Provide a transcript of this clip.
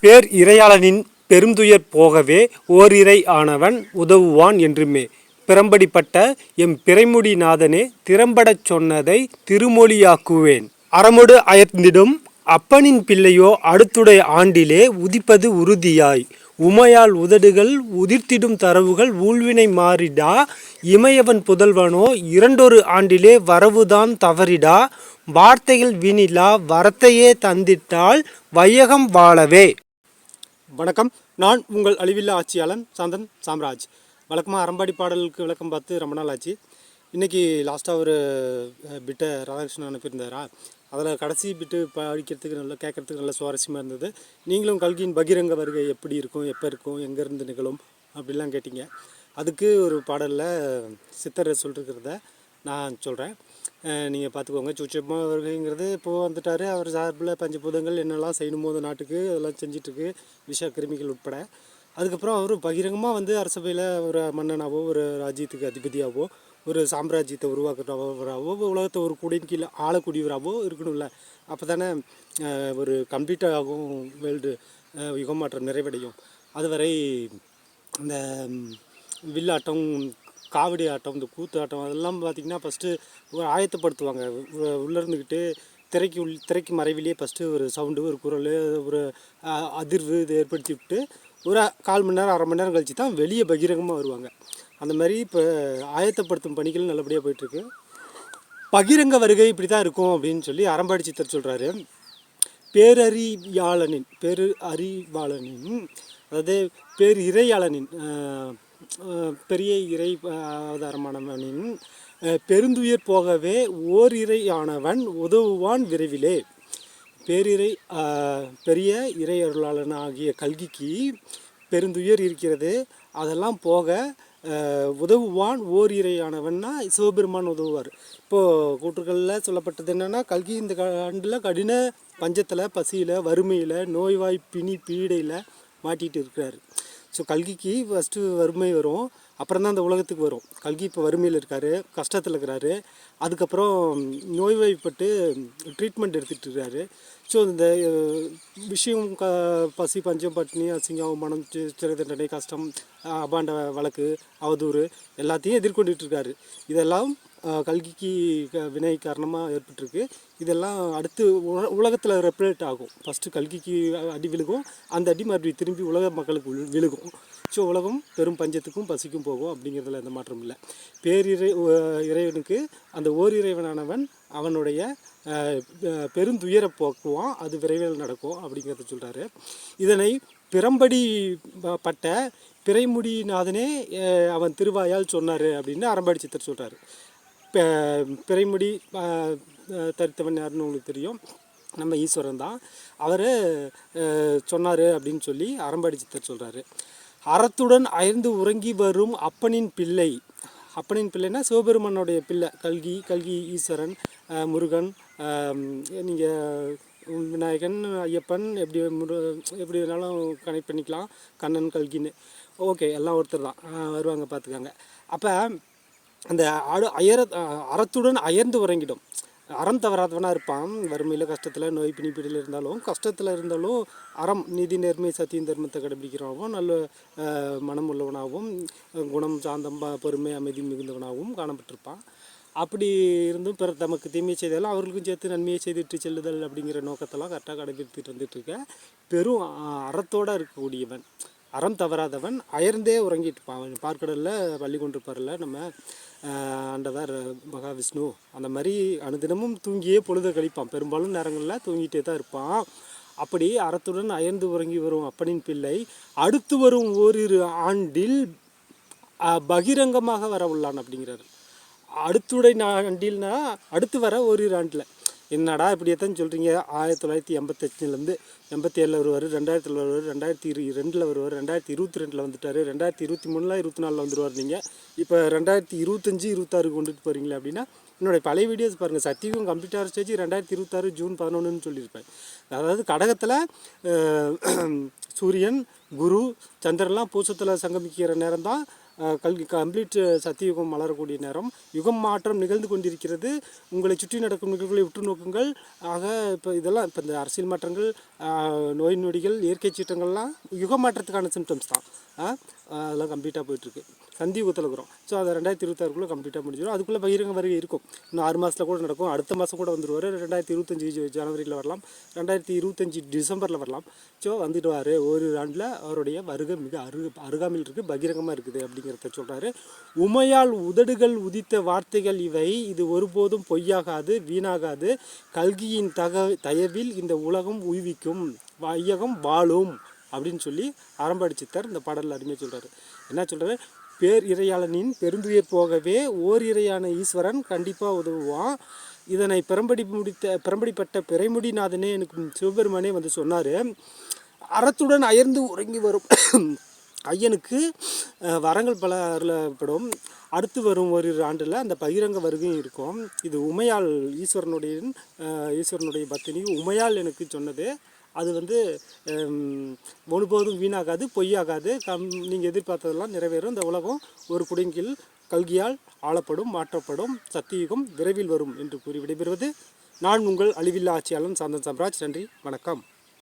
பேர் இறையாளனின் பெருந்துயர் போகவே ஓரிரை ஆனவன் உதவுவான் என்றுமே. பிறம்படிப்பட்ட எம் பிறைமுடி நாதனே திறம்படச் சொன்னதை திருமொழியாக்குவேன். அறமொடு அயர்ந்திடும் அப்பனின் பிள்ளையோ அடுத்துடைய ஆண்டிலே உதிப்பது உறுதியாய். உமையால் உதடுகள் உதிர்த்திடும் தரவுகள் ஊழ்வினை மாறிடா. இமையவன் புதல்வனோ இரண்டொரு ஆண்டிலே வரவுதான் தவறிடா. வார்த்தைகள் வினிலா வரத்தையே தந்திட்டால் வையகம் வாழவே. வணக்கம். நான் உங்கள் அழிவில்லா ஆட்சியாளன் சாந்தன் சாம்ராஜ். வழக்கமாக அறம்பாடி பாடலுக்கு விளக்கம் பார்த்து ரொம்ப நாள் ஆச்சு. இன்றைக்கி லாஸ்ட்டாக ஒரு பிட்டை ராதாகிருஷ்ணன் அனுப்பியிருந்தாரா அதில் கடைசி பிட்டு படிக்கிறதுக்கு நல்லா கேட்குறதுக்கு நல்ல சுவாரஸ்யமாக இருந்தது. நீங்களும் கல்கியின் பகிரங்க வருகை எப்படி இருக்கும் எப்போ இருக்கும் எங்கேருந்து நிகழும் அப்படிலாம் கேட்டீங்க. அதுக்கு ஒரு பாடலில் சித்தர் சொல்லிருக்கிறத நான் சொல்கிறேன் நீங்கள் பார்த்துக்கோங்க. சுச்சமாக வருகைங்கிறது இப்போது வந்துட்டார். அவர் சார்பில் பஞ்சபூதங்கள் என்னெல்லாம் செய்யணும் போது நாட்டுக்கு அதெல்லாம் செஞ்சிட்ருக்கு. விஷ கிருமிகள் உட்பட. அதுக்கப்புறம் அவர் பகிரங்கமாக வந்து அரசபையில் ஒரு மன்னனாவோ ஒரு ராஜ்யத்துக்கு அதிபதியாகவோ ஒரு சாம்ராஜ்யத்தை உருவாக்குறவராவோ உலகத்தை ஒரு குடின் கீழே ஆளக்கூடியவராகவோ இருக்கணும்ல. அப்போ தானே ஒரு கம்ப்ளீட்டாகவும் வேல்டு யுகம் மாற்றம் நிறைவடையும். அதுவரை இந்த வில்லாட்டம் காவடி ஆட்டம் இந்த கூத்து ஆட்டம் அதெல்லாம் பார்த்திங்கன்னா ஃபஸ்ட்டு ஒரு ஆயத்தப்படுத்துவாங்க. உள்ளே இருந்துக்கிட்டு திரைக்கு உள் திரைக்கு மறைவிலேயே ஃபஸ்ட்டு ஒரு சவுண்டு ஒரு குரல் ஒரு அதிர்வு இதை ஏற்படுத்தி விட்டு ஒரு கால் மணி நேரம் அரை மணி நேரம் கழித்து தான் வெளியே பகிரங்கமாக வருவாங்க. அந்த மாதிரி இப்போ ஆயத்தப்படுத்தும் பணிகள் நல்லபடியாக போயிட்டுருக்கு. பகிரங்க வருகை இப்படி தான் இருக்கும் அப்படின்னு சொல்லி அறம்பாடி சித்தர் சொல்கிறாரு பேரறியாளனின் பேரு அறிவாளனின் அதாவது பேர் இறையாளனின் பெரிய இறை அவதாரமானவனின் பெருந்துயிர் போகவே ஓர் இறையானவன் உதவுவான் விரைவிலே. பேரிரை பெரிய இறை அருளாளன் ஆகிய கல்கிக்கு பெருந்துயர் இருக்கிறது. அதெல்லாம் போக உதவுவான் ஓர் இறையானவன்னா சிவபெருமான் உதவுவார். இப்போது கூற்றுகளில் சொல்லப்பட்டது என்னென்னா கல்கி இந்த ஆண்டில் கடின பஞ்சத்தில் பசியில் வறுமையில் நோய்வாய் பிணி பீடையில் மாட்டிகிட்டு இருக்கிறாரு. ஸோ கல்கிக்கு ஃபஸ்ட்டு வறுமை வரும். அப்புறம் தான் அந்த உலகத்துக்கு வரும். கல்கி இப்போ வறுமையில் இருக்கார் கஷ்டத்தில் இருக்கிறாரு. அதுக்கப்புறம் நோய்வாய்ப்பட்டு ட்ரீட்மெண்ட் எடுத்துகிட்டு இருக்காரு. ஸோ இந்த விஷயம் க பசி பஞ்சம் பட்டினி அசிங்கம் அவமானம் சி- சிறை தண்டனை கஷ்டம் அபாண்ட வழக்கு அவதூறு எல்லாத்தையும் எதிர்கொண்டுட்டு இருக்காரு. இதெல்லாம் கல்கிக்கு க- வினை காரணமாக ஏற்பட்டிருக்கு. இதெல்லாம் அடுத்து உலகத்தில் ரெப்ரேட் ஆகும். ஃபஸ்ட்டு கல்கிக்கு அடி விழுகும் அந்த அடி மறுபடியும் திரும்பி உலக மக்களுக்கு விழுகும். ஸோ உலகம் பெரும் பஞ்சத்துக்கும் பசிக்கும் போகும் அப்படிங்கிறதுல எந்த மாற்றம் இல்லை. பேரிறை இறைவனுக்கு அந்த ஓரிறைவனானவன் அவனுடைய பெருந்துயர போக்குவான் அது விரைவில் நடக்கும் அப்படிங்கிறத சொல்கிறாரு இதனை பிறம்படி பட்ட பிறைமுடிநாதனே அவன் திருவாயால் சொன்னார் அப்படின்னு அரம்பாடி சித்தர் சொல்கிறாரு பிறைமுடி தரித்தவன் யாருன்னு உங்களுக்கு தெரியும்? நம்ம ஈஸ்வரன் தான். அவர் சொன்னார் அப்படின்னு சொல்லி அரம்பாடி சித்தர் சொல்கிறாரு அறத்துடன் அயர்ந்து உறங்கி வரும் அப்பனின் பிள்ளை. அப்பனின் பிள்ளைன்னா சிவபெருமனுடைய பிள்ளை. கல்கி கல்கி ஈஸ்வரன் முருகன் நீங்கள் விநாயகன் ஐயப்பன் எப்படி முரு எப்படி வேணாலும் கனெக்ட் பண்ணிக்கலாம். கண்ணன் கல்கின்னு. ஓகே எல்லாம் ஒருத்தர் தான். வருவாங்க பார்த்துக்காங்க. அப்போ அந்த அடு அயர அறத்துடன் அயர்ந்து உறங்கிடும். அறம் தவறாதவனாக இருப்பான். வறுமையில் கஷ்டத்தில் நோய் பிணிப்பீடில் இருந்தாலும் கஷ்டத்தில் இருந்தாலும் அறம் நீதி நேர்மை சத்தியம் தர்மத்தை கடைபிடிக்கிறவனாகவும் நல்ல மனம் உள்ளவனாகவும் குணம் சாந்தம் பொறுமை அமைதி மிகுந்தவனாகவும் காணப்பட்டிருப்பான். அப்படி இருந்தும் பிற தமக்கு தீமை செய்தாலும் அவர்களுக்கும் சேர்த்து நன்மையை செய்துட்டு செல்லுதல் அப்படிங்கிற நோக்கத்தெல்லாம் கரெக்டாக கடைபிடித்துட்டு வந்துட்டு இருக்க பெரும் அறத்தோடு இருக்கக்கூடியவன். அறம் தவறாதவன் அயர்ந்தே உறங்கிட்டு இருப்பான் பார்க்கடலில் பள்ளி கொண்டிருப்பார்ல நம்ம ஆண்டவர் மகாவிஷ்ணு அந்த மாதிரி அனுதினமும் தூங்கியே பொழுது கழிப்பான். பெரும்பாலும் நேரங்களில் தூங்கிட்டே தான் இருப்பான். அப்படி அறத்துடன் அயர்ந்து உறங்கி வரும் அப்பனின் பிள்ளை அடுத்து வரும் ஓரிரு ஆண்டில் பகிரங்கமாக வர உள்ளான் அப்படிங்கிறாரு. அடுத்துடை ஆண்டில்னா அடுத்து வர ஓரிரு ஆண்டில். என்னடா இப்படி எத்தனை சொல்கிறீங்க ஆயிரத்தி தொள்ளாயிரத்தி எண்பத்தஞ்சிலேருந்து எண்பத்தி ஏழில் வருவார் ரெண்டாயிரத்தில் வருவார் ரெண்டாயிரத்தி இரு ரெண்டில் வருவார் ரெண்டாயிரத்தி இருபத்தி ரெண்டில் வந்துட்டார் ரெண்டாயிரத்தி இருபத்தி மூணில் இருபத்தி நாலில் வந்துடுவார் நீங்கள் இப்போ ரெண்டாயிரத்தி இருபத்தஞ்சி இருபத்தாறு கொண்டுட்டு போகிறீங்களே அப்படின்னா என்னுடைய பழைய வீடியோஸ் பாருங்கள் சத்தியம் கம்ப்ளீட்டாக ஸ்டேஜ் ரெண்டாயிரத்தி இருபத்தாறு ஜூன் பதினொன்றுன்னு சொல்லியிருப்பேன். அதாவது கடகத்தில் சூரியன் குரு சந்திரன்லாம் பூசத்தில் சங்கமிக்கிற நேரம் தான் கல்வி கம்ப்ளீட் சத்தியுகம் மலரக்கூடிய நேரம். யுகம் மாற்றம் நிகழ்ந்து கொண்டிருக்கிறது. உங்களை சுற்றி நடக்கும் நிகழ்வுகளை உற்று நோக்குங்கள். ஆக இப்போ இதெல்லாம் இப்போ இந்த அரசியல் மாற்றங்கள் நோய் நொடிகள் இயற்கை சீற்றங்கள்லாம் யுக மாற்றத்துக்கான சிம்டம்ஸ் தான். அதெல்லாம் கம்ப்ளீட்டாக போயிட்டுருக்கு. சந்தி யுகத்தில் இருக்கிறோம் ஸோ அதை ரெண்டாயிரத்தி இருபத்தாறுக்குள்ளே கம்ப்ளீட்டாக முடிஞ்சிடும். அதுக்குள்ளே பகிரங்க வருகை இருக்கும். இன்னும் ஆறு மாதத்தில் கூட நடக்கும். அடுத்த மாதம் கூட வந்துடுவார் ரெண்டாயிரத்தி இருபத்தஞ்சி ஜனவரியில் வரலாம். ரெண்டாயிரத்தி இருபத்தஞ்சி டிசம்பரில் வரலாம். ஸோ வந்துடுவார் ஒரு ஆண்டில் அவருடைய வருகை மிக அரு அருகாமையில் இருக்குது பகிரங்கமாக இருக்குது அப்படிங்கிறத சொல்கிறாரு உமையால் உதடுகள் உதித்த வார்த்தைகள் இவை. இது ஒருபோதும் பொய்யாகாது வீணாகாது. கல்கியின் தக தயவில் இந்த உலகம் உய்விக்கும். வையகம் வாழும் அப்படின்னு சொல்லி அரம்பாடி சித்தர் இந்த பாடலில் அருமையாக சொல்கிறார் என்ன சொல்கிறாரு பேர் இறையாளனின் பெருந்துயர் போகவே ஓர் இறையான ஈஸ்வரன் கண்டிப்பாக உதவுவான். இதனை பெரம்படி முடித்த பெரம்படிப்பட்ட பிறைமுடிநாதனே எனக்கு சிவபெருமானே வந்து சொன்னார். அறத்துடன் அயர்ந்து உறங்கி வரும் ஐயனுக்கு வரங்கள் பல அருளப்படும் அடுத்து வரும் ஒரு ஆண்டில் அந்த பகிரங்க வருகையும் இருக்கும். இது உமையால் ஈஸ்வரனுடைய ஈஸ்வரனுடைய பத்தினி உமையால் எனக்கு சொன்னது. அது வந்து ஒருபோதும் வீணாகாது பொய்யாகாது. கம் நீங்கள் எதிர்பார்த்ததெல்லாம் நிறைவேறும். இந்த உலகம் ஒரு குடுங்கில் கல்கியால் ஆளப்படும் மாற்றப்படும் சத்தியுகம் விரைவில் வரும் என்று கூறி விடைபெறுவது நான் உங்கள் அழிவில்லா ஆட்சியாளன் சாந்தன் சம்ராஜ். நன்றி வணக்கம்.